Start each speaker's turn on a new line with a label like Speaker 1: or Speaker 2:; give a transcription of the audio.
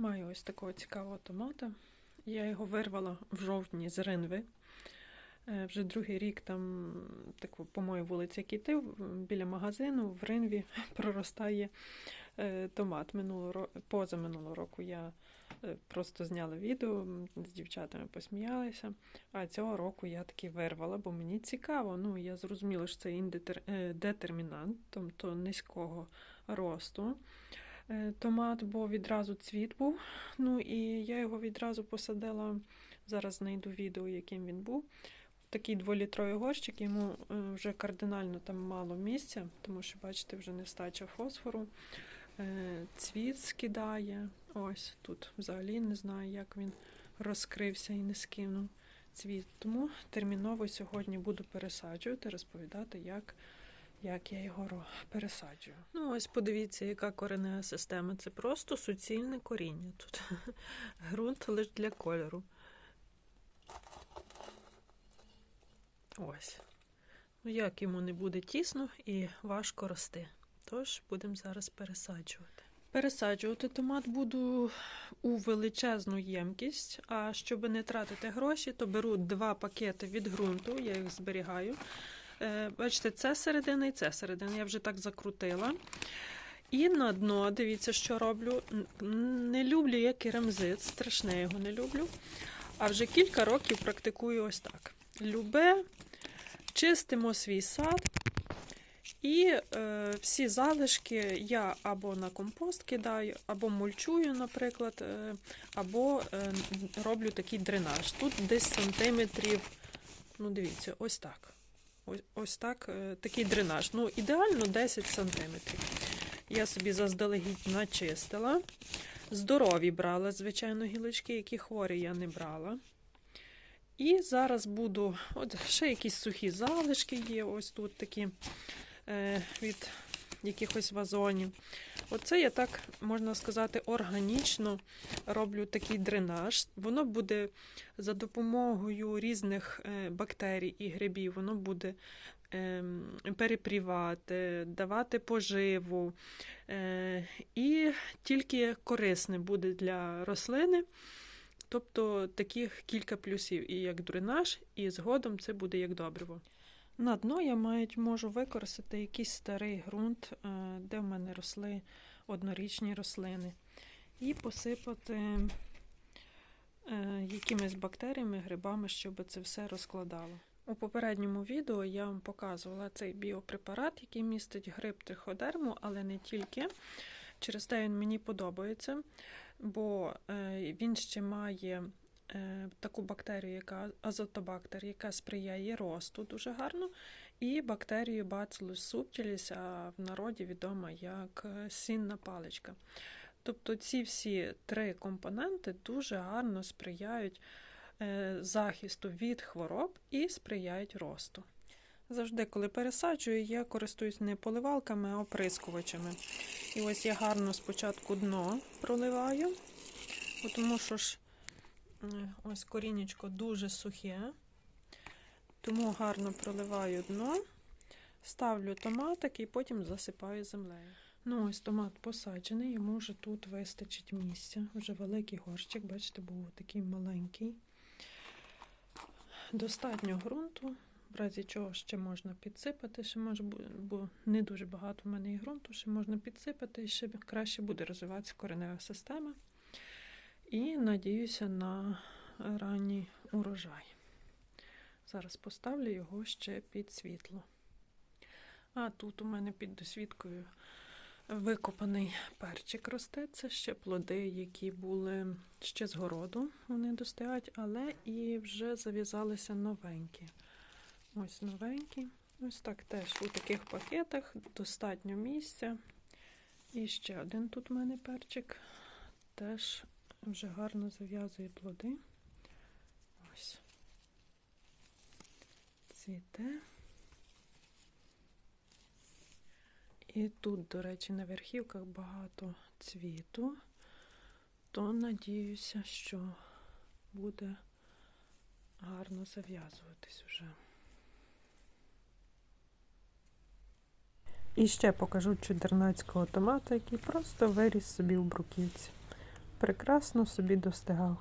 Speaker 1: Маю ось такого цікавого томата. Я його вирвала в жовтні з ринви. Е, Вже другий рік там, так, по моїй вулиці, як іти, біля магазину в ринві проростає е, томат. Минулого, поза минулого року я е, просто зняла відео, з дівчатами посміялися. А цього року я таки вирвала, бо мені цікаво. Ну, я зрозуміла, що це індетер... детермінант, тобто низького росту. Е, Томат, бо відразу цвіт був. Ну і я його відразу посадила. Зараз знайду відео, яким він був. Такий дволітровий горщик, йому е, вже кардинально там мало місця, тому що, бачите, вже нестача фосфору. Е, Цвіт скидає. Ось тут взагалі не знаю, як він розкрився і не скинув цвіт. Тому терміново сьогодні буду пересаджувати, розповідати, як, як я його пересаджую. Ну, ось подивіться, яка коренева система. Це просто суцільне коріння тут. Грунт лише для кольору. Ось. Ну, як йому не буде тісно і важко рости. Тож будемо зараз пересаджувати. Пересаджувати томат буду у величезну ємкість, а щоб не тратити гроші, то беру два пакети від ґрунту, я їх зберігаю. Е, Бачите, це середина і це середина. Я вже так закрутила. І на дно, дивіться, що роблю. Не люблю я керамзит, страшне його не люблю. А вже кілька років практикую ось так. Любе, чистимо свій сад. І е, всі залишки я або на компост кидаю, або мульчую, наприклад, е, або е, роблю такий дренаж. Тут десь сантиметрів, ну дивіться, ось так. Ось, ось так, е, такий дренаж. Ну, ідеально 10 сантиметрів. Я собі заздалегідь начистила. Здорові брала, звичайно, гілочки, які хворі я не брала. І зараз буду, от ще якісь сухі залишки є, ось тут такі е, від якихось вазонів. Оце я так, можна сказати, органічно роблю такий дренаж. Воно буде за допомогою різних е, бактерій і грибів, воно буде ем, перепрівати, давати поживу. Е, і тільки корисне буде для рослини. Тобто таких кілька плюсів і як дренаж, і згодом це буде як добриво. На дно я можу використати якийсь старий ґрунт, е, де в мене росли однорічні рослини, і посипати е, якимись бактеріями, грибами, щоб це все розкладало. У попередньому відео я вам показувала цей біопрепарат, який містить гриб триходерму, але не тільки. Через те він мені подобається, бо е, він ще має таку бактерію, яка азотобактер, яка сприяє росту дуже гарно, і бактерію Bacillus subtilis, а в народі відома як е, сінна паличка. Тобто ці всі три компоненти дуже гарно сприяють е, захисту від хвороб і сприяють росту. Завжди, коли пересаджую, я користуюсь не поливалками, а оприскувачами. І ось я гарно спочатку дно проливаю, тому що ж е, ось корінечко дуже сухе, тому гарно проливаю дно, ставлю томатик і потім засипаю землею. Ну, ось томат посаджений, йому вже тут вистачить місця. Вже великий горщик, бачите, був такий маленький. Достатньо ґрунту, в разі чого ще можна підсипати, ще може бо не дуже багато в мене і ґрунту, ще можна підсипати, і ще краще буде розвиватися коренева система. І надіюся на ранній урожай. Зараз поставлю його ще під світло. А тут у мене під досвідкою викопаний перчик росте. Це ще плоди, які були ще з городу, вони достають, але і вже зав'язалися новенькі. Ось новенькі. Ось так теж у таких пакетах достатньо місця. І ще один тут у мене перчик. Теж вже гарно зав'язує плоди. Ось. Цвіте. І тут, до речі, на верхівках багато цвіту, то надіюся, що буде гарно зав'язуватись вже. І ще покажу чудернацького томата, який просто виріс собі у бруківці. Прекрасно собі достигав.